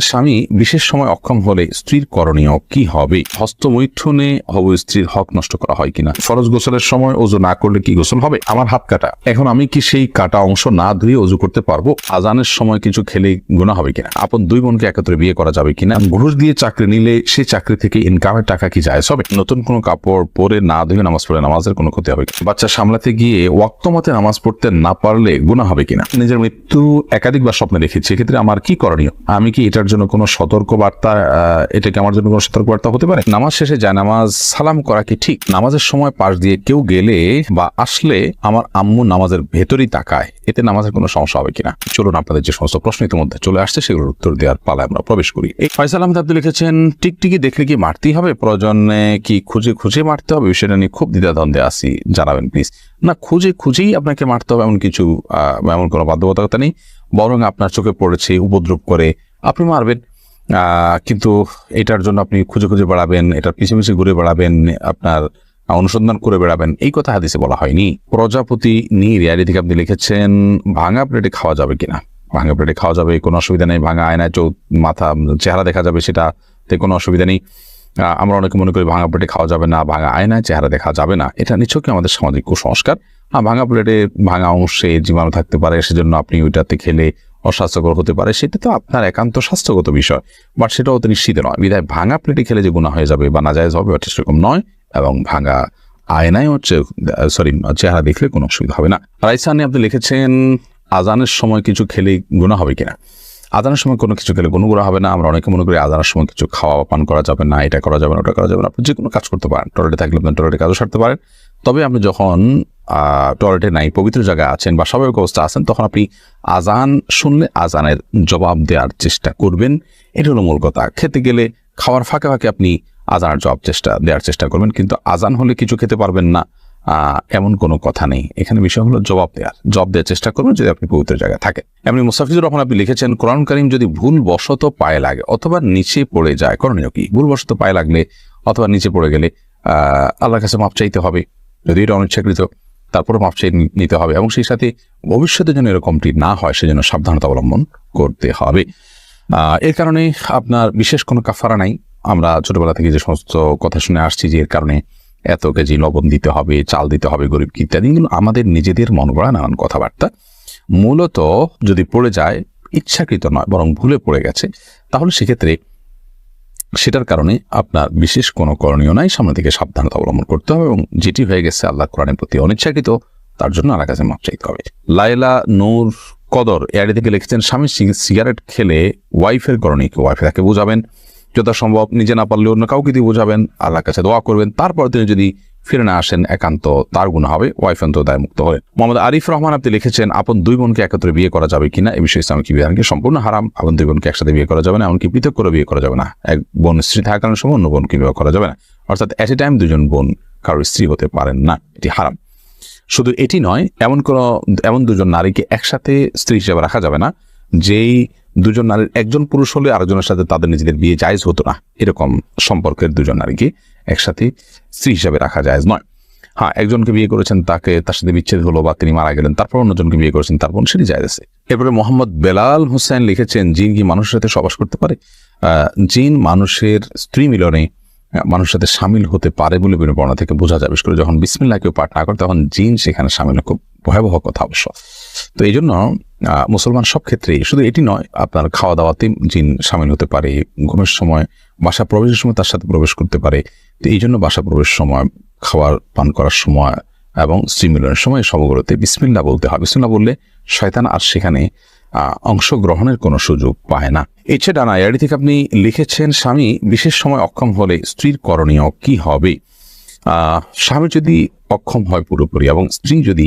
স্বামী বিশেষ সময় অক্ষম হলে স্ত্রীর করণীয় কি হবে? হস্তমৈথুনে হব স্ত্রীর হক নষ্ট করা হয় কিনা? ফরজ গোসলের সময় ওজু না করলে কি গোসল হবে? আমার হাত কাটা। এখন আমি কি সেই কাটা অংশ না ধুয়ে ওজু করতে পারব? আজানের সময় কিছু খেলে গুণা হবে কিনা? আপন দুই বোনকে একত্রে বিয়ে করা যাবে কিনা? ঘুষ দিয়ে চাকরি নিলে সে চাকরি থেকে ইনকামের টাকা কি যায় হবে? নতুন কোনো কাপড় পরে না ধুয়ে নামাজ পড়ে নামাজের কোনো ক্ষতি হবে? বাচ্চা সামলাতে গিয়ে ওয়াক্ত মতে নামাজ পড়তে না পারলে গুণা হবে কিনা? নিজের মৃত্যু একাধিকবার স্বপ্নে দেখেছি এক্ষেত্রে আমার কি করণীয়? আমি কি এটার জন্য কোনো সতর্ক বার্তা এটা কি আমার জন্য কোনো সতর্ক বার্তা হতে পারে? নামাজ শেষে যায়, নামাজ সালাম করা কি ঠিক? নামাজের সময় পাশ দিয়ে কেউ গেলে বা আসলে আমার আম্মু নামাজের ভেতরেই তাকায়, এতে নামাজের কোনো সমস্যা হবে কিনা? চলুন আপনাদের যে সমস্ত প্রশ্ন ইতিমধ্যে চলে আসছে, সেগুলোর উত্তর দেওয়ার পালায় আমরা প্রবেশ করি। এই ফয়সাল আহমেদ আপনি লিখেছেন, টিকটিকি দেখলে কি মারতেই হবে? প্রয়োজনে কি খুঁজে খুঁজে মারতে হবে? বিষয়টা নিয়ে খুব দ্বিধাদ্বন্দ্বে আসি জানাবেন প্লিজ না, খুঁজে খুঁজেই আপনাকে মারতে হবে এমন কিছু এমন কোনো বাধ্যবাধকতা নেই, বরং আপনার চোখে পড়েছে, উপদ্রব করে আপনি মারবেন কিন্তু এটার জন্য আপনি খুঁজে খুঁজে বেড়াবেন এটার পিছিয়ে পিছিয়ে ঘুরে বেড়াবেন, আপনার অনুসন্ধান করে বেড়াবেন, এই কথা হাদিসে বলা হয়নি। প্রজাপতি নিয়ে রিয়ালি থেকে আপনি লিখেছেন, ভাঙা প্লেটে খাওয়া যাবে কিনা? ভাঙা প্লেটে খাওয়া যাবে, কোনো অসুবিধা নেই, ভাঙা আয়নায় চৌ মাথা, চেহারা দেখা যাবে সেটাতে কোনো অসুবিধা নেই। আমরা অনেকে মনে করি ভাঙা প্লেটে খাওয়া যাবে না, ভাঙা আয়নায় চেহারা দেখা যাবে না, এটা নিছকই আমাদের সামাজিক কুসংস্কার। হ্যাঁ ভাঙা প্লেটে ভাঙা অংশে জীবাণু থাকতে পারে, সেজন্য আপনি ওইটাতে খেলে অস্বাস্থ্যকর হতে পারে, সেটা তো আপনার একান্ত স্বাস্থ্যগত বিষয়। বাট সেটা অত নিশ্চিত নয়। বিধায় ভাঙা প্লেটে খেলে যে গুণা হয়ে যাবে বা নাজায়জ হবে ওটা সেরকম নয়, এবং ভাঙা আয়নায় হচ্ছে সরি চেহারা দেখলে কোনো অসুবিধা হবে না। রাইসানি আপনি লিখেছেন, আজানের সময় কিছু খেলে গুণা হবে কিনা? আজানের সময় কোনো কিছু খেলে কোনো হবে না। আমরা অনেকে মনে করি আজানের সময় কিছু খাওয়া পান করা যাবে না, এটা করা যাবে না, ওটা করা যাবে না। আপনি যে কোনো কাজ করতে পারেন। টয়লেটে থাকলে আপনি টয়লেটে কাজও সারতে পারেন। তবে আপনি যখন টয়লেটে নাই, পবিত্র জায়গায় আছেন বা স্বাভাবিক অবস্থা আছেন, তখন আপনি আজান শুনলে আজানের জবাব দেওয়ার চেষ্টা করবেন। এটা হলো মূল কথা। খেতে গেলে খাওয়ার ফাঁকে ফাঁকে আপনি আজানের জবাব চেষ্টা, দেওয়ার চেষ্টা করবেন, কিন্তু আজান হলে কিছু খেতে পারবেন না এমন কোনো কথা নেই। এখানে বিষয় হলো জবাব দেওয়ার জবাব দেওয়ার চেষ্টা করবেন যদি আপনি পবিত্র জায়গায় থাকেন। এমনি মুস্তাফিজুর রহমান আপনি লিখেছেন, কোরআন করিম যদি ভুল বশত পায়ে লাগে, অথবা নিচে পড়ে যায়, করণীয় কি? ভুল বশত পায়ে লাগলে অথবা নিচে পড়ে গেলে আল্লাহর কাছে মাপ চাইতে হবে। যদি এটা অনিচ্ছাকৃত তারপরে মাপ চাই নিতে হবে এবং সেই সাথে ভবিষ্যতে যেন এরকমটি না হয়, সেজন্য সাবধানতা অবলম্বন করতে হবে। এর কারণে আপনার বিশেষ কোনো কাফারা নাই। আমরা ছোটবেলা থেকে যে সমস্ত কথা শুনে আসছি যে এর কারণে এত কেজি লবণ দিতে হবে, চাল দিতে হবে, গরিব ইত্যাদি, এগুলো আমাদের নিজেদের মন নানান কথাবার্তা। মূলত যদি পড়ে যায়, ইচ্ছাকৃত নয়, বরং ভুলে পড়ে গেছে, তাহলে সেক্ষেত্রে সেটার কারণে আপনার বিশেষ কোনো করণীয় নাই। সামনে থেকে সাবধানতা অবলম্বন করতে হবে এবং যেটি হয়ে গেছে আল্লাহ কোরআনের প্রতি অনিচ্ছাকৃত, তার জন্য আর কাছে মাপ চাইতে হবে। লাইলা নূর কদর এআডি থেকে লিখেছেন, স্বামী সিগারেট খেলে ওয়াইফের করণীয় কি? ওয়াইফে তাকে বোঝাবেন। যথাসম্ভব নিজে না পারলে অন্য কাউকে দিয়ে বোঝাবেন, আল্লাহর কাছে দোয়া করবেন। তারপর তিনি যদি ফিরে না আসেন, একান্ত তার গুণ হবে, ওয়াইফ অন্ত দায় মুক্ত মোহাম্মদ আরিফ রহমান, আপনি লিখেছেন, আপন দুই বোনকে একত্রে বিয়ে করা যাবে কিনা? এই বিষয়ে ইসলামিক বিধানকে সম্পূর্ণ হারাম। আপন দুই বোনকে একসাথে বিয়ে করা যাবে না, এমনকি পৃথক করে বিয়ে করা যাবে না। এক বোন স্ত্রী থাকার সময় অন্য বোনকে বিয়ে করা যাবে না। অর্থাৎ এট এ টাইম দুজন বোন কারোর স্ত্রী হতে পারেন না, এটি হারাম। শুধু এটি নয়, এমন কোন, এমন দুজন নারীকে একসাথে স্ত্রী হিসেবে রাখা যাবে না, যেই দুজন নারীর একজন পুরুষ হলে আরেকজনের সাথে তাদের নিজেদের বিয়ে জায়জ হতো না। এরকম সম্পর্কের দুজন নারীকে একসাথে স্ত্রী হিসাবে রাখা জায়জ নয়। হ্যাঁ একজনকে বিয়ে করেছেন, তাকে তার সাথে বিচ্ছেদ হলো বা তিনি মারা গেলেন, তারপর অন্যজনকে বিয়ে করেছেন, তারপর সেটি জায়জ আছে। এরপরে মোহাম্মদ বেলাল হোসেন লিখেছেন, জিন কি মানুষের সাথে সবাস করতে পারে? জিন মানুষের স্ত্রী মিলনে মানুষের সাথে সামিল হতে পারে বলে বিভিন্ন থেকে বোঝা যায়। করে যখন বিসমিল্লা কেউ পাঠ না করে, তখন জিন সেখানে সামিল খুব ভয়াবহ কথা অবশ্য। তো এই জন্য মুসলমান সব ক্ষেত্রেই, শুধু এটি নয়, আপনার খাওয়া দাওয়াতে জিন সামিল হতে পারে, ঘুমের সময়, বাসা প্রবেশের সময় তার সাথে প্রবেশ করতে পারে। তো এই জন্য বাসা প্রবেশের সময় খাবার পান করার সময় এবং স্ত্রী মিলনের সময় সবগুলোতে বিসমিল্লা বলতে হয়। বিসমিল্লা বললে শয়তান আর সেখানে অংশগ্রহণের কোনো সুযোগ পায় না। এছাড়া ডানা এআডি থেকে আপনি লিখেছেন, স্বামী, বিশেষ সময় অক্ষম হলে স্ত্রীর করণীয় কি হবে? স্বামী যদি অক্ষম হয় পুরোপুরি এবং স্ত্রী যদি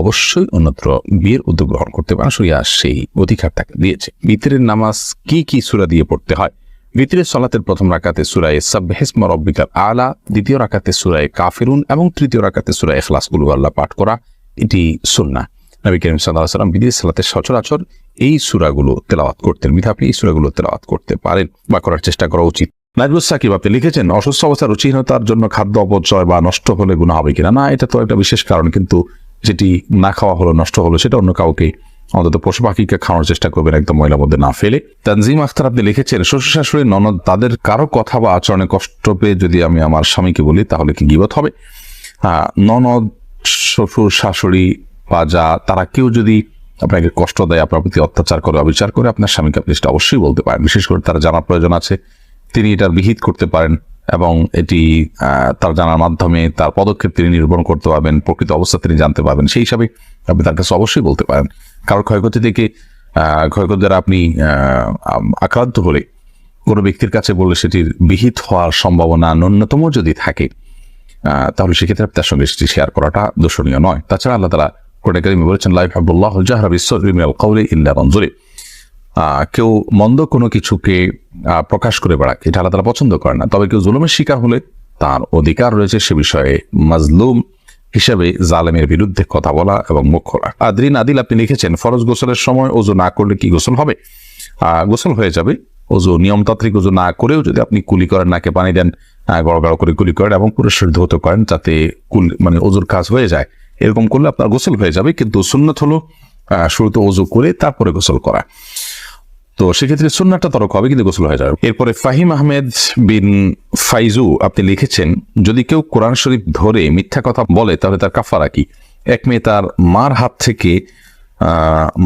অবশ্যই অন্যত্র বিয়ের উদ্যোগ গ্রহণ করতে পারেন। সরিয়া সেই অধিকার তাকে দিয়েছে। বিতরের নামাজ কি কি সুরা দিয়ে পড়তে হয়? ভিতরের সলাতের প্রথম রাকাতে সুরায় সাবহেসমা রব্বিকার আলা, দ্বিতীয় রাকাতে সুরায় কাফিরুন এবং তৃতীয় রাকাতে সুরায় এখলাস গুলু আল্লাহ পাঠ করা এটি সুন্না নবী করিম সাল্লাহ সাল্লাম বিদেশ সালাতের সচরাচর এই সুরাগুলো তেলাওয়াত করতেন। মিথা আপনি এই সুরাগুলো তেলাওয়াত করতে পারেন বা করার চেষ্টা করা উচিত। নাজবুল সাকিব, আপনি লিখেছেন, অসুস্থ অবস্থার রুচিহীনতার জন্য খাদ্য অপচয় বা নষ্ট হলে গুণা হবে কিনা? না, এটা তো একটা বিশেষ কারণ, কিন্তু যেটি না খাওয়া হলো, নষ্ট হলো, সেটা অন্য কাউকে, অন্তত পশু পাখিকে খাওয়ানোর চেষ্টা করবেন একদম ময়লার মধ্যে না ফেলে। তানজিম আখতার আপনি লিখেছেন, শ্বশুর শাশুড়ি, ননদ, তাদের কারও কথা বা আচরণে কষ্ট পেয়ে যদি আমি আমার স্বামীকে বলি, তাহলে কি গিবত হবে? ননদ, শ্বশুর শাশুড়ি বা যা, তারা কেউ যদি আপনাকে কষ্ট দেয়, আপনার প্রতি অত্যাচার করে, অবিচার করে, আপনার স্বামীকে আপনি সেটা অবশ্যই বলতে পারেন। বিশেষ করে তার জানার প্রয়োজন আছে, তিনি এটার বিহিত করতে পারেন। এবং এটি তার জানার মাধ্যমে তার পদক্ষেপ তিনি নির্ভর করতে পারবেন, প্রকৃত অবস্থা তিনি জানতে পারবেন। সেই হিসাবে আপনি তার কাছে অবশ্যই বলতে পারেন। কারণ ক্ষয়ক্ষতি থেকে ক্ষয়ক্ষতি দ্বারা আপনি আক্রান্ত হলে কোনো ব্যক্তির কাছে বললে সেটির বিহিত হওয়ার সম্ভাবনা ন্যূনতম যদি থাকে তাহলে সেক্ষেত্রে তার সঙ্গে সেটি শেয়ার করাটা দূষণীয় নয়। তাছাড়া আল্লাহ তালা কোরআন কারিমে বলেছেন লাইফ আব্দুল্লাহ জাহরা বিশ্বরি মিনাল কওলি ইল্লা রঞ্জুরি কেউ মন্দ কোনো কিছুকে প্রকাশ করে বেড়াক, এটা আল্লাহ তালা পছন্দ করে না। তবে কেউ জুলুমের শিকার হলে তার অধিকার রয়েছে সে বিষয়ে মাজলুম হিসেবে জালেমের বিরুদ্ধে কথা বলা এবং মুখ খোলা। আদরিন আদিল আপনি লিখেছেন, ফরজ গোসলের সময় ওজু না করলে কি গোসল হবে? গোসল হয়ে যাবে। ওজু নিয়মতান্ত্রিক ওজু না করেও যদি আপনি কুলি করেন, নাকে পানি দেন গড় গড় করে কুলি করেন এবং পুরো শরীর ধৌত করেন যাতে কুল মানে ওজুর কাজ হয়ে যায়। এরকম করলে আপনার গোসল হয়ে যাবে, কিন্তু সুন্নত হলো শুরুতে ওজু করে তারপরে গোসল করা। তো সেক্ষেত্রে সুন্নাটা তরক হবে, কিন্তু গোসল হয়ে যাবে। এরপরে ফাহিম আহমেদ বিন ফাইজু আপনি লিখেছেন, যদি কেউ কোরআন শরীফ ধরে মিথ্যা কথা বলে, তাহলে তার কাফারা কি? এক মেয়ে তার মার হাত থেকে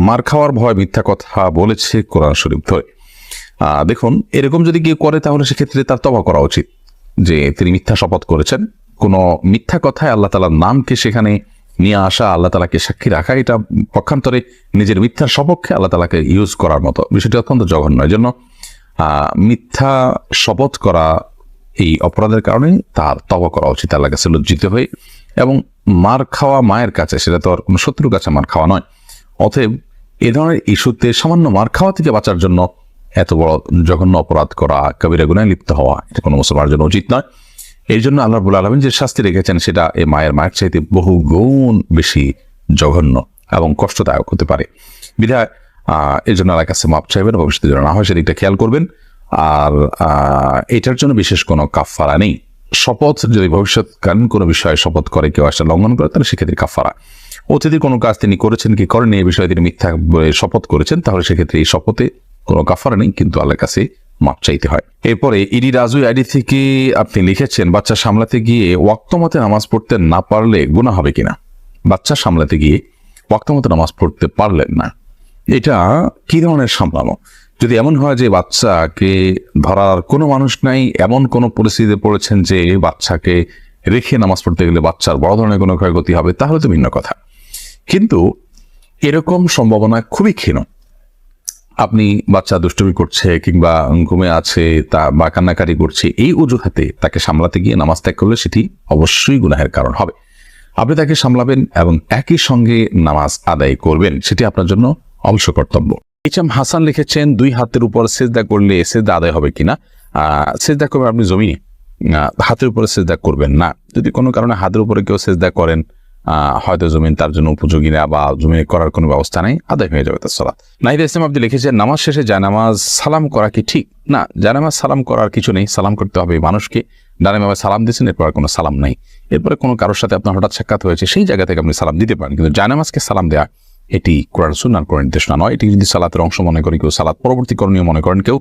মার খাওয়ার ভয় মিথ্যা কথা বলেছে কোরআন শরীফ ধরে। দেখুন, এরকম যদি কেউ করে, তাহলে সেক্ষেত্রে তার তবা করা উচিত, যে তিনি মিথ্যা শপথ করেছেন। কোনো মিথ্যা কথায় আল্লাহ তালার নামকে সেখানে নিয়ে আসা আল্লাহ তালাকে সাক্ষী রাখা, এটা পক্ষান্তরে নিজের মিথ্যার সপক্ষে আল্লাহ তালাকে ইউজ করার মতো। বিষয়টি অত্যন্ত জঘন্য। এই জন্য মিথ্যা শপথ করা এই অপরাধের কারণে তার তব করা উচিত আল্লাহ কাছে লজ্জিত হয়ে এবং মার খাওয়া মায়ের কাছে, সেটা তো আর কোনো শত্রুর কাছে মার খাওয়া নয়। অতএব এ ধরনের ইস্যুতে সামান্য মার খাওয়া থেকে বাঁচার জন্য এত বড় জঘন্য অপরাধ করা, কবিরা গুনায় লিপ্ত হওয়া, এটা কোনো মুসলমানের জন্য উচিত নয়। এই জন্য আল্লাহ রবুল আলমিন যে শাস্তি রেখেছেন সেটা এই মায়ের মায়ের চাইতে বহু গুণ বেশি জঘন্য এবং কষ্টদায়ক হতে পারে। বিধায় এই জন্য আল্লাহ কাছে মাপ চাইবেন, ভবিষ্যতে যেন না হয় সেদিকটা খেয়াল করবেন। আর এটার জন্য বিশেষ কোনো কাফারা নেই। শপথ, যদি ভবিষ্যৎকালীন কোনো বিষয়ে শপথ করে, কেউ আসলে লঙ্ঘন করে, তাহলে সেক্ষেত্রে কাফারা অতীতের কোনো কাজ তিনি করেছেন কি করেননি, এই বিষয়ে তিনি মিথ্যা শপথ করেছেন, তাহলে সেক্ষেত্রে এই শপথে কোনো কাফারা নেই, কিন্তু আল্লাহর কাছে মাপ চাইতে হয়। এরপরে ইডি রাজু আইডি থেকে আপনি লিখেছেন, বাচ্চা সামলাতে গিয়ে ওয়াক্তমতে নামাজ পড়তে না পারলে গুণা হবে কিনা? বাচ্চা সামলাতে গিয়ে ওয়াক্তমতে নামাজ পড়তে পারলেন না। এটা কি ধরনের সামলানো? যদি এমন হয় যে বাচ্চাকে ধরার কোনো মানুষ নাই, এমন কোনো পরিস্থিতিতে পড়েছেন যে বাচ্চাকে রেখে নামাজ পড়তে গেলে বাচ্চার বড় ধরনের কোনো ক্ষয়ক্ষতি হবে, তাহলে তো ভিন্ন কথা। কিন্তু এরকম সম্ভাবনা খুবই ক্ষীণ। আপনি বাচ্চা দুষ্টুমি করছে কিংবা ঘুমে আছে, তা বা কান্নাকারি করছে, এই অজুহাতে তাকে সামলাতে গিয়ে নামাজ ত্যাগ করলে সেটি অবশ্যই গুনাহের কারণ হবে। আপনি তাকে সামলাবেন এবং একই সঙ্গে নামাজ আদায় করবেন, সেটি আপনার জন্য অবশ্য কর্তব্য। ইচাম হাসান লিখেছেন, দুই হাতের উপর সেজদা করলে সেজদা আদায় হবে কিনা? সেজদা করবেন আপনি জমিনে। হাতের উপরে সেজদা করবেন না। যদি কোনো কারণে হাতের উপরে কেউ সেজদা করেন হয়তো জমিন তার জন্য উপযোগী না বা জমিনে করার কোনো ব্যবস্থা নেই, আদায় হয়ে যাবে তার সলাৎ নাহিদ ইসলাম আপনি লিখেছেন, নামাজ শেষে জানামাজ সালাম করা কি ঠিক? না, জানামাজ সালাম করার কিছু নেই, সালাম করতে হবে মানুষকে। ডানে বাবা সালাম দিয়েছেন, এরপর কোনো সালাম নাই। এরপরে কোনো কারোর সাথে আপনার হঠাৎ সাক্ষাৎ হয়েছে, সেই জায়গা থেকে আপনি সালাম দিতে পারেন। কিন্তু জানামাজকে সালাম দেয়া, এটি কোরআন সুন্নার কোনো নির্দেশনা নয়। এটি যদি সালাতের অংশ মনে করেন, কেউ সালাত পরবর্তী করণীয় মনে করেন, কেউ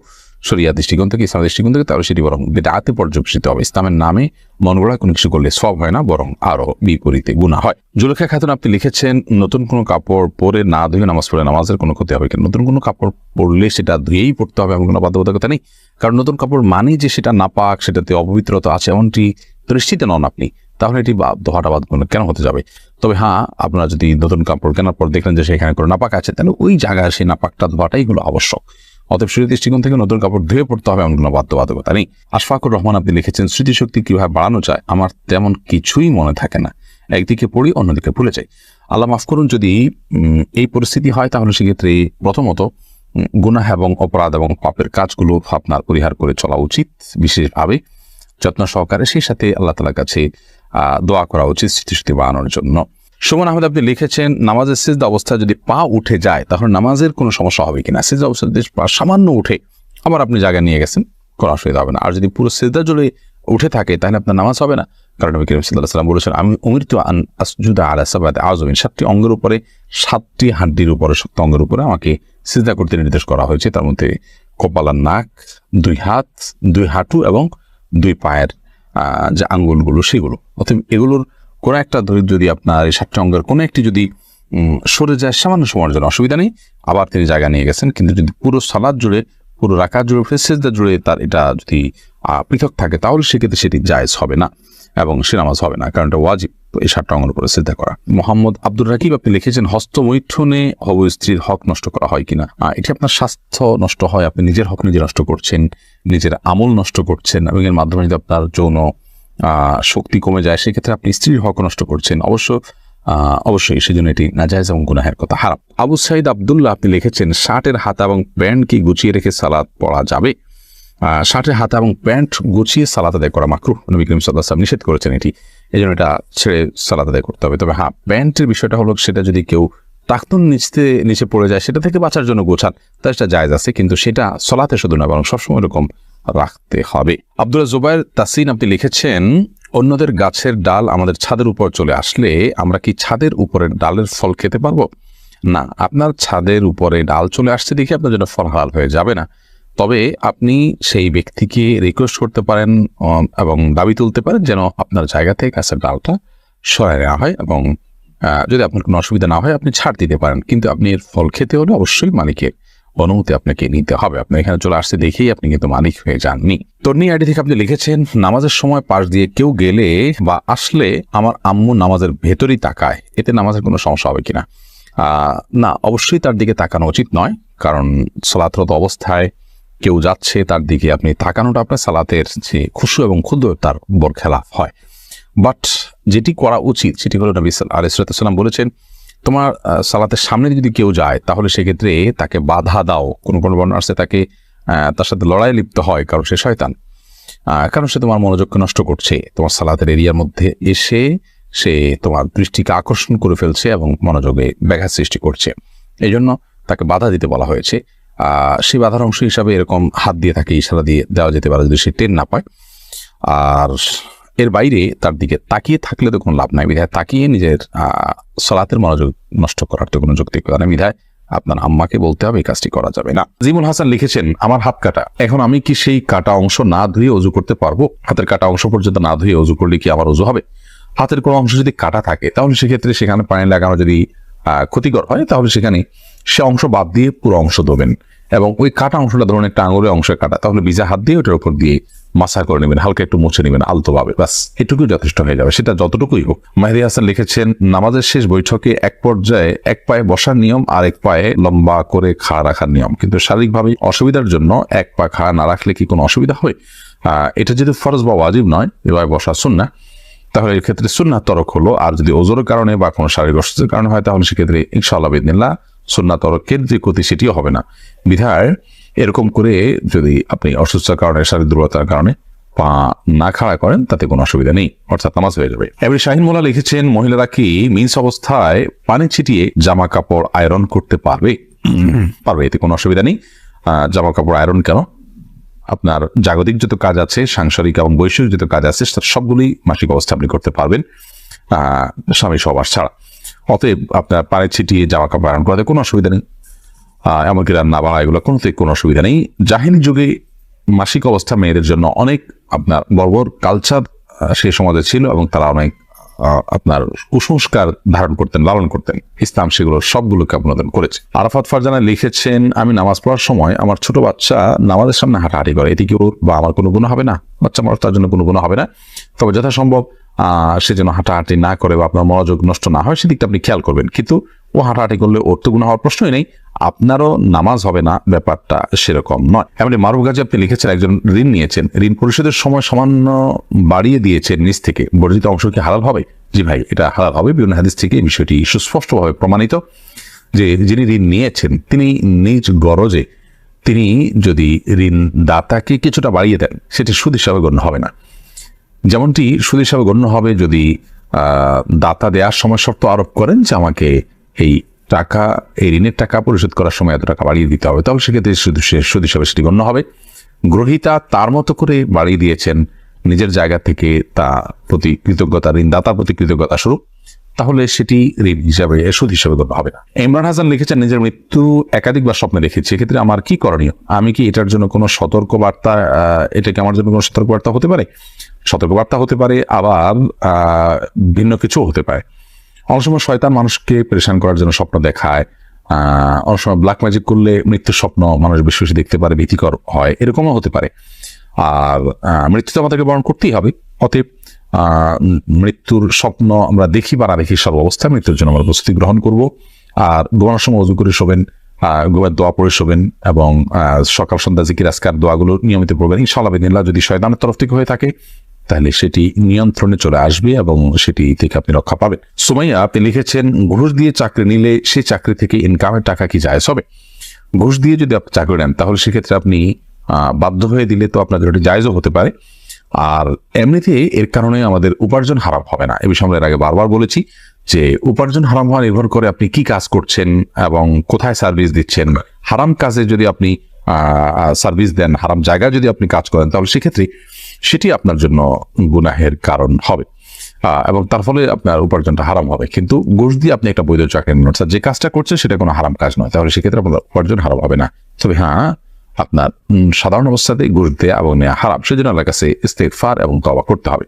শরিয়া দৃষ্টিকোণ থেকে ইসলাম দৃষ্টিকোণ থেকে, তাহলে সেটি বরং বেদাতে পর্যবেসিত হবে। ইসলামের নামে মন গড়া কোনো কিছু করলে সব হয় না, বরং আরও বিপরীতে গুণা হয়। জুলেখা খাতুন, আপনি লিখেছেন, নতুন কোনো কাপড় পরে না ধুয়ে নামাজ পড়ে নামাজের কোনো ক্ষতি হবে কিনা? নতুন কোনো কাপড় পরলে সেটা ধুয়েই পড়তে হবে এমন কোনো বাধ্যবাধকতা নেই? কারণ নতুন কাপড় মানে যে সেটা নাপাক সেটাতে অপবিত্রতা আছে এমনটি দৃষ্টিতে নন আপনি। তাহলে এটি দোহাটা বাদ কেন হতে যাবে? তবে হ্যাঁ আপনারা যদি নতুন কাপড় কেনার পর দেখলেন যে সেখানে কোনো নাপাক আছে, তাহলে ওই জায়গায় সেই নাপাকটা ধোয়াটাই হলো আবশ্যক। অতএব শরীর দৃষ্টিকোণ থেকে নতুন কাপড় ধুয়ে পড়তে হবে এমন কোনো বাধ্যবাধকতা নেই। আশফাকুর রহমান আপনি লিখেছেন স্মৃতিশক্তি কীভাবে বাড়ানো যায়, আমার তেমন কিছুই মনে থাকে না। একদিকে পড়ি, অন্যদিকে ভুলে যাই। আল্লাহ মাফ করুন, যদি এই পরিস্থিতি হয়, তাহলে সেক্ষেত্রে প্রথমত গুনাহ এবং অপরাধ এবং পাপের কাজগুলো আপনার পরিহার করে চলা উচিত বিশেষভাবে। যত্ন সহকারে সেই সাথে আল্লাহ তালার কাছে দোয়া করা উচিত স্মৃতিশক্তি বাড়ানোর জন্য। সুমন আহমেদ, আপনি লিখেছেন, নামাজের সিজদা অবস্থায় যদি পা উঠে যায়, তাহলে নামাজের কোনো সমস্যা হবে কিনা? সিজদা অবস্থায় যদি পা সামান্য উঠে, আবার আপনি জায়গায় নিয়ে গেছেন, কোনো অসুবিধা হবে না। আর যদি পুরো সিজদা জুড়ে উঠে থাকে, তাহলে আপনার নামাজ হবে না। কারণ নবী করিম সাল্লাহ সাল্লাম বলেছেন, আমি অমৃত আন আসজুদা আলা সাবাতে আজমিন সাতটি অঙ্গের উপরে, সাতটি হাড্ডির উপরে, শক্ত অঙ্গের উপরে আমাকে সিজদা করতে নির্দেশ করা হয়েছে। তার মধ্যে কপালার নাক, দুই হাত, দুই হাঁটু এবং দুই পায়ের যে আঙ্গুলগুলো, সেগুলো। অতএব এগুলোর কোনো একটা ধরে যদি আপনার এই সাতটি অঙ্গের কোনো একটি যদি সরে যায়, সামান্য সময়ের জন্য অসুবিধা নেই। আবার তিনি জায়গা নিয়ে গেছেন, কিন্তু যদি পুরো সালাদ জুড়ে, পুরো রাকাত জুড়ে ফেসেজদা জুড়ে তার এটা যদি পৃথক থাকে, তাহলে সেক্ষেত্রে সেটি জায়েজ হবে না এবং সে নামাজ হবে না কারণ এটা ওয়াজিব এই সাতটা অঙ্গের উপরে সিদ্ধা করা। মোহাম্মদ আব্দুর রাকিব, আপনি লিখেছেন, হস্তমৈথুনে হব স্ত্রীর হক নষ্ট করা হয় কিনা? এটি আপনার স্বাস্থ্য নষ্ট হয়, আপনি নিজের হক নিজে নষ্ট করছেন, নিজের আমল নষ্ট করছেন এবং এর মাধ্যমে যদি আপনার যৌন শক্তি কমে যায়, সেক্ষেত্রে আপনি স্ত্রীর হক নষ্ট করছেন। অবশ্য অবশ্যই সেজন্য এটি নাজায়জ এবং গুনাহের কথা। হারাম। আবু সাইদ আবদুল্লাহ, আপনি লিখেছেন, শার্টের হাতা এবং প্যান্ট কি গুছিয়ে রেখে সালাদ পড়া যাবে? শার্টের হাতা এবং প্যান্ট গুছিয়ে সালাদ আদায় করা মাকরু নবী করিম সাল্লাহ সাল্লাম নিষেধ করেছেন এটি। এই জন্য এটা ছেড়ে সালাদ আদায় করতে হবে। তবে হ্যাঁ প্যান্টের বিষয়টা হলো সেটা যদি কেউ টাকতুন নিচতে, নিচে পড়ে যায়, সেটা থেকে বাঁচার জন্য গোছান তা সেটা জায়জ আছে। কিন্তু সেটা সলাতে শুধু না, বরং সবসময় এরকম রাখতে হবে। আব্দুল জুবাইর তাসিন আপনি লিখেছেন, অন্যদের গাছের ডাল আমাদের ছাদের উপর চলে আসলে আমরা কি ছাদের উপরে ডালের ফল খেতে পারব? না, আপনার ছাদের উপরে ডাল চলে আসছে দেখে আপনার জন্য ফল হাল হয়ে যাবে না। তবে আপনি সেই ব্যক্তিকে রিকোয়েস্ট করতে পারেন এবং দাবি তুলতে পারেন যেন আপনার জায়গা থেকে গাছের ডালটা সরাই নেওয়া হয় এবং যদি আপনার কোনো অসুবিধা না হয় আপনি ছাড় দিতে পারেন। কিন্তু আপনি এর ফল খেতে হলে অবশ্যই মালিকের অনুমতি আপনাকে নিতে হবে। আপনি এখানে চলে আসতে দেখেই আপনি কিন্তু মালিক হয়ে যাননি। তন্নি আইডি থেকে আপনি লিখেছেন, নামাজের সময় পাশ দিয়ে কেউ গেলে বা আসলে আমার আম্মু নামাজের ভেতরেই তাকায়। এতে নামাজের কোনো সমস্যা হবে কিনা? না, অবশ্যই তার দিকে তাকানো উচিত নয়, কারণ সলাতরত অবস্থায় কেউ যাচ্ছে, তার দিকে আপনি তাকানোটা আপনার সালাতের যে খুশু এবং ক্ষুদ্র তার বর খেলাফ হয়। বাট যেটি করা উচিত, সেটি হলো নবী আলিসাল্লাম বলেছেন তোমার সালাতের সামনে যদি কেউ যায়, তাহলে সেক্ষেত্রে তাকে বাধা দাও। কোনো কোনো আসছে তাকে তার সাথে লড়াই লিপ্ত হয়, কারণ সে শয়তান। কারণ সে তোমার মনোযোগকে নষ্ট করছে, তোমার সালাতের এরিয়ার মধ্যে এসে সে তোমার দৃষ্টিকে আকর্ষণ করে ফেলছে এবং মনোযোগে ব্যাঘাত সৃষ্টি করছে। এই জন্য তাকে বাধা দিতে বলা হয়েছে। সেই বাধার অংশ হিসাবে এরকম হাত দিয়ে তাকে ইশারা দিয়ে দেওয়া যেতে পারে যদি সে টেন না পায়। আর এর বাইরে তার দিকে তাকিয়ে থাকলে তো কোনো লাভ নাই। বিধায় তাকিয়ে নিজের সলাতের মনোযোগ নষ্ট করার তো কোনো যৌক্তিক কথা নেই। বিধায় আপনার আম্মাকে বলতে হবে এই কাজটি করা যাবে না। জিমুল হাসান লিখেছেন, আমার হাত কাটা, এখন আমি কি সেই কাটা অংশ না ধুয়ে অজু করতে পারব? হাতের কাটা অংশ পর্যন্ত না ধুয়ে অজু করলে কি আমার অজু হবে? হাতের কোনো অংশ যদি কাটা থাকে, তাহলে সেক্ষেত্রে সেখানে পানি লাগানো যদি ক্ষতিকর হয়, তাহলে সেখানে সে অংশ বাদ দিয়ে পুরো অংশ দেবেন এবং ওই কাটা অংশটা ধরুন একটা আঙুলের অংশে কাটা, তাহলে ভিজা হাত দিয়ে ওটার উপর দিয়ে মাসা করে নেবেন, হালকা একটু মুছে নেবেন আলতোভাবে, ব্যাস, এটুকুই যথেষ্ট হয়ে যাবে, সেটা যতটুকুই হোক। মাহিদি হাসান লিখেছেন, নামাজের শেষ বৈঠকে এক পর্যায়ে এক পায়ে বসার নিয়ম আর এক পায়ে লম্বা করে খা রাখার নিয়ম। কিন্তু শারীরিকভাবে অসুবিধার জন্য এক পা খা না রাখলে কি কোনো অসুবিধা হয়? এটা যদি ফরজ বা ওয়াজিব নয়, এবার বসা শুন না তাহলে এক্ষেত্রে ক্ষেত্রে সুন্নাত তরক হলো, আর যদি ওজোরের কারণে বা কোনো শারীরিক অসুস্থতার কারণে হয়, তাহলে সেক্ষেত্রে ইনশাআল্লাহ বিদিনিল্লাহ সুন্নাত তরকের যে ক্ষতি সেটিও হবে না। বিধায় এরকম করে যদি আপনি অসুস্থতার কারণে, শারীরিক দুর্বলতার কারণে পা না খাড়া করেন, তাতে কোনো অসুবিধা নেই। অর্থাৎ নামাজ হয়ে যাবে। এবার শাহিন মোলা লিখেছেন, মহিলারা কি মিন্স অবস্থায় পানি ছিটিয়ে জামা কাপড় আয়রন করতে পারবে? পারবে, এতে কোনো অসুবিধা নেই। জামা কাপড় আয়রন কেন? আপনার জাগতিক যত কাজ আছে, সাংসারিক এবং বৈশ্বিক যত কাজ আছে, তার সবগুলি মাসিক অবস্থা আপনি করতে পারবেন। স্বামী সবার ছাড়া। অতএব আপনার পানি ছিটিয়ে জামা কাপড় আয়রন করাতে কোনো অসুবিধা নেই। এমনকি রান্না বাড়া এগুলো কোনোতে কোনো অসুবিধা নেই। জাহিনী যুগে মাসিক অবস্থা মেয়েদের জন্য অনেক আপনার বর্বর কালচার সে সমাজে ছিল এবং তারা অনেক আপনার কুসংস্কার ধারণ করতেন, লালন করতেন। ইসলাম সেগুলো সবগুলোকে আপনাদের করেছে। আরাফাত ফারজানা লিখেছেন, আমি নামাজ পড়ার সময় আমার ছোট বাচ্চা নামাজের সামনে হাঁটাহাঁটি করে। এটি কি ওর বা আমার কোনো গুণ হবে না? বাচ্চা মানুষ তার জন্য কোনো গুণ হবে না? তবে যথাসম্ভব সে যেন হাঁটাহাঁটি না করে বা আপনার মনোযোগ নষ্ট না হয়, সেদিকটা আপনি খেয়াল করবেন। কিন্তু ও হাঁটাহাঁটি করলে ওর তো গুণ হওয়ার প্রশ্নই নেই। আপনারও নামাজ হবে না, ব্যাপারটা সেরকম নয়। এমনি মারুফ গাজী আপনি লিখেছেন, একজন ঋণ নিয়েছেন। ঋণ পরিশোধের সময় সামান্য বাড়িয়ে দিয়েছেন নিজ থেকে। বর্জিত অংশ কি হালাল হবে? জি ভাই, এটা হালাল হবে। বিভিন্ন হাদিস থেকে এই বিষয়টি সুস্পষ্টভাবে প্রমাণিত যে যিনি ঋণ নিয়েছেন, তিনি নিজ গরজে তিনি যদি ঋণ দাতাকে কিছুটা বাড়িয়ে দেন, সেটি সুদ হিসাবে গণ্য হবে না। যেমনটি সুদ হিসাবে গণ্য হবে যদি দাতা দেওয়ার সময় শর্ত আরোপ করেন যে আমাকে এই টাকা এই ঋণের টাকা পরিশোধ করার সময় এত টাকা বাড়িয়ে দিতে হবে তাহলে সেক্ষেত্রে শুধু সুদ হিসাবে সেটি গণ্য হবে। গ্রহিতা তার মতো করে বাড়িয়ে দিয়েছেন নিজের জায়গা থেকে তা প্রতি কৃতজ্ঞতা ঋণদাতার প্রতি কৃতজ্ঞতা স্বরূপ তাহলে সেটি ঋণ হিসাবে সুদ হিসাবে গণ্য হবে না। ইমরান হাসান লিখেছেন নিজের মৃত্যু একাধিকবার স্বপ্নে দেখেছি এক্ষেত্রে আমার কি করণীয়? আমি কি এটার জন্য কোনো সতর্ক বার্তা আহ, এটা কি আমার জন্য কোনো সতর্ক বার্তা হতে পারে? সতর্ক বার্তা হতে পারে আবার ভিন্ন কিছু হতে পারে। অনেক সময় শয়তান মানুষকে পরেশান করার জন্য স্বপ্ন দেখায়। অনেক সময় ব্ল্যাক ম্যাজিক করলে মৃত্যুর স্বপ্ন মানুষ বেশি দেখতে পারে, ভীতিকর হয়, এরকমও হতে পারে। আর মৃত্যু তো আমাদেরকে বরণ করতেই হবে। অতএব মৃত্যুর স্বপ্ন আমরা দেখি বা না দেখি সর্ব অবস্থায় মৃত্যুর জন্য আমরা প্রস্তুতি গ্রহণ করব। আর ঘুমানোর সময় অজু করে শোবেন ঘুমের দোয়া পড়ে শোবেন এবং সকাল সন্ধ্যা জিকির, আজকার দোয়াগুলো নিয়মিত পড়বেন। বিদিনিল্লাহ যদি শয়তানের তরফ থেকে হয়ে থাকে তাহলে সেটি নিয়ন্ত্রণে চলে আসবে এবং সেটি থেকে আপনি রক্ষা পাবেন। সুমাইয়া, আপনি লিখেছেন, ঘুষ দিয়ে চাকরি নিলে সেই চাকরি থেকে ইনকামের টাকা কি জায়জ হবে? ঘুষ দিয়ে যদি আপনি চাকরি নেন, তাহলে সেক্ষেত্রে আপনি বাধ্য হয়ে দিলে তো আপনাদের ওটি জায়জও হতে পারে। আর এমনিতে এর কারণে আমাদের উপার্জন হারাম হবে না। এ বিষয়ে আমরা এর আগে বারবার বলেছি যে উপার্জন হারাম হওয়া নির্ভর করে আপনি কি কাজ করছেন এবং কোথায় সার্ভিস দিচ্ছেন। হারাম কাজে যদি আপনি সার্ভিস দেন, হারাম জায়গায় যদি আপনি কাজ করেন, তাহলে সেক্ষেত্রে সেটি আপনার জন্য গুনাহের কারণ হবে। এবং তার ফলে আপনার উপার্জনটা হারাম হবে। কিন্তু ঘুষ দিয়ে আপনি একটা বৈধ চাকরি নেন, অর্থাৎ যে কাজটা করছে সেটা কোনো হারাম কাজ নয়। তাহলে সেক্ষেত্রে আপনার উপার্জন হারাম হবে না। তবে হ্যাঁ আপনার সাধারণ অবস্থাতে ঘুষ দেওয়া এবং নেওয়া হারাম। সেজন্য আপনার কাছে ইস্তেগফার এবং তবা করতে হবে।